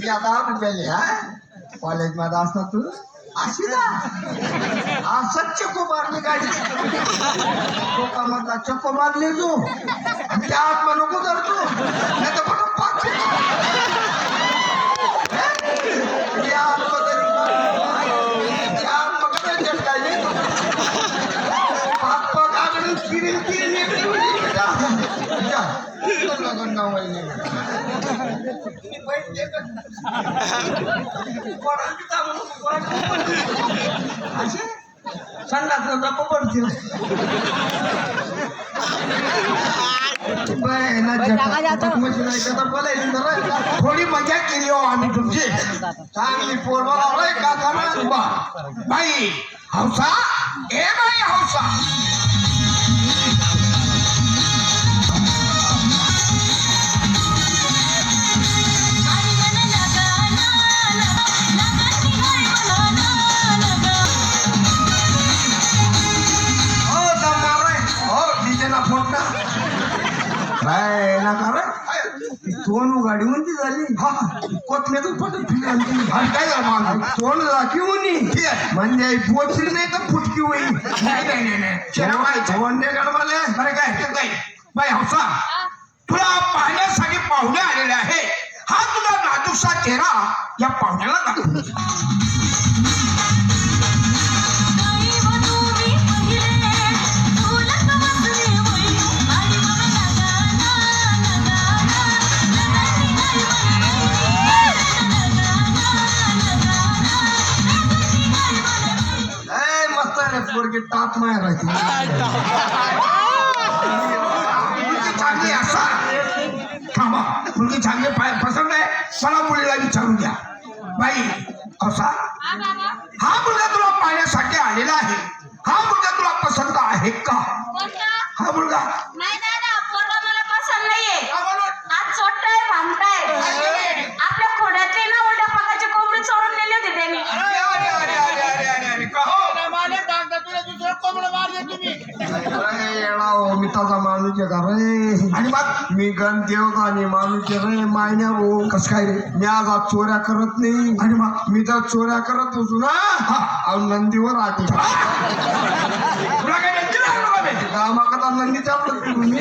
मी आता रुपयाले हा? कॉलेजमध्ये असता तू? अशी ना? असंच चक्को मारली गाडी. चक्को मारला चक्को मारली तू. आणि त्या आत्मा नको तर तू. नाही तर कुठं पाच असे पडतील थोडी मजा केली हो आम्ही तुमची चांगली पोर बघावलंय का करा बाई हौसा? ए बाई हौसा? काय ना कर दोन गाडी कोणती झाली. हा. कोथमेतून पटत फिरली काय झालं तोंड राखी होणी म्हणजे पोचली नाही तर फुटकी होईल नाही नाही नाही नाही. धोंडे गडवाले बरं काय? ते काय? पोरगी टाप मारायची. मुलगी चांगली आहे, असा. थांबा. मुलगी चांगली पाय पसंत आहे. मला मुलीला विचारून द्या बाई असा हा मुलगा तुला पाहण्यासाठी आलेला आहे. हा मुलगा तुला पसंत आहे का? हा मुलगा. नाही दादा पोरगा मला पसंत नाहीये? आज चोट्टाय भामटाय माणूस का रे? आणि मग? मी आणि माणूस रे मायन्या भाऊ. कस काय रे? मी आज आज चोऱ्या करत नाही. आणि मग? मी तर चोऱ्या करत होतो ना. अहो, नंदीवर? गावाकडे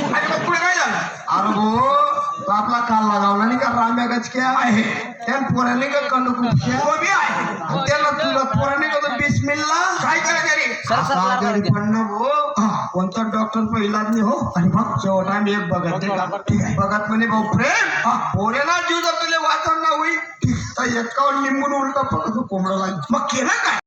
आणि मग पुढे काय झालं? अरे भाऊ आपला काल लागावला नाही का? राम्या गचक्या? आहे. त्या पोराने का आहे. आणि त्याला तुला पोराने का बिस्मिल्ला? काय करायचं रे पडणं भाऊ. हा, कोणता डॉक्टर पहिला नाही हो? आणि मग शेवट आम्ही एक बघत? ठीक आहे बघत म्हणे भाऊ प्रेम पोरेला जीव जर तुला ना होईल. तर एकावर निंबून उलटा पकडतो कोंबडा लागेल मग केलं काय?